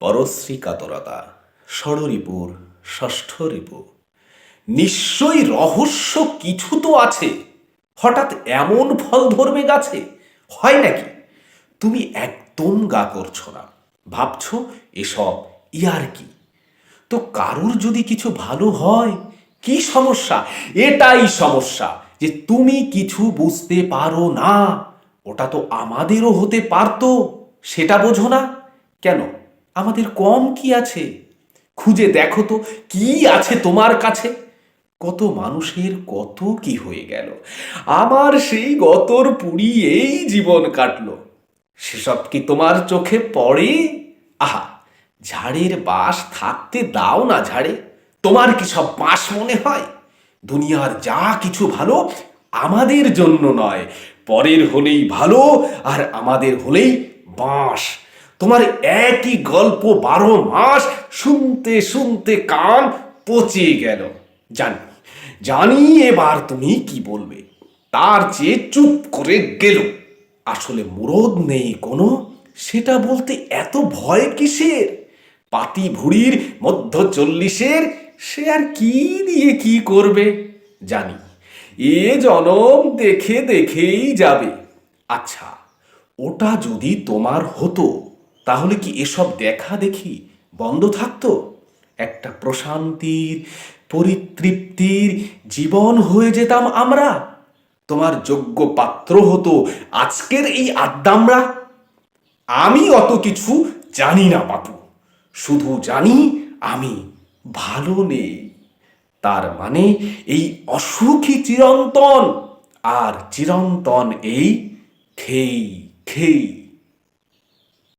পরশ্রী কাতরতা ষড়রিপুর ষষ্ঠ রিপু। নিশ্চয়ই রহস্য কিছু তো আছে। হঠাৎ এমন ফল ধরবে গাছে? হয় নাকি? তুমি একদম গা করছ না। ভাবছ এসব ইয়ার কি? তো কারুর যদি কিছু ভালো হয়, কি সমস্যা? এটাই সমস্যা যে তুমি কিছু বুঝতে পারো না। ওটা তো আমাদেরও হতে পারতো, সেটা বোঝো না। কেন? আমাদের কম কি আছে? খুঁজে দেখো তো, কি আছে তোমার কাছে? কত মানুষের কত কি হয়ে গেল। আমার সেই গতর পুরি এই জীবন কাটলো। সেসব কি তোমার চোখে পড়ে? আহা, ঝাড়ের বাস থাকতে দাও না ঝাড়ে। তোমার কি সব বাঁশ মনে হয়? দুনিয়ার যা কিছু ভালো, আমাদের জন্য নয়। পরের হলেই ভালো, আর আমাদের হলেই বাঁশ। তোমার একই গল্প বারো মাস শুনতে শুনতে কান পচে গেল। জানি জানি এবার তুমি কি বলবে। তার চেয়ে চুপ করে গেল। আসলে মুরদ নেই কোনো, সেটা বলতে এত ভয় কিসের? পাতি ভুড়ির মধ্য চল্লিশের, সে আর কি দিয়ে কি করবে? জানি, এ জনম দেখে দেখেই যাবে। আচ্ছা ওটা যদি তোমার হতো তাহলে কি এসব দেখা দেখি বন্ধ থাকতো? একটা প্রশান্তির, পরিতৃপ্তির জীবন হয়ে যেতাম আমরা। তোমার যোগ্য পাত্র হতো আজকের এই আড্ডামরা। আমি অত কিছু জানি না, বাপু। শুধু জানি আমি ভালো নেই। তার মানে এই অসুখী চিরন্তন আর চিরন্তন এই খেই খেই।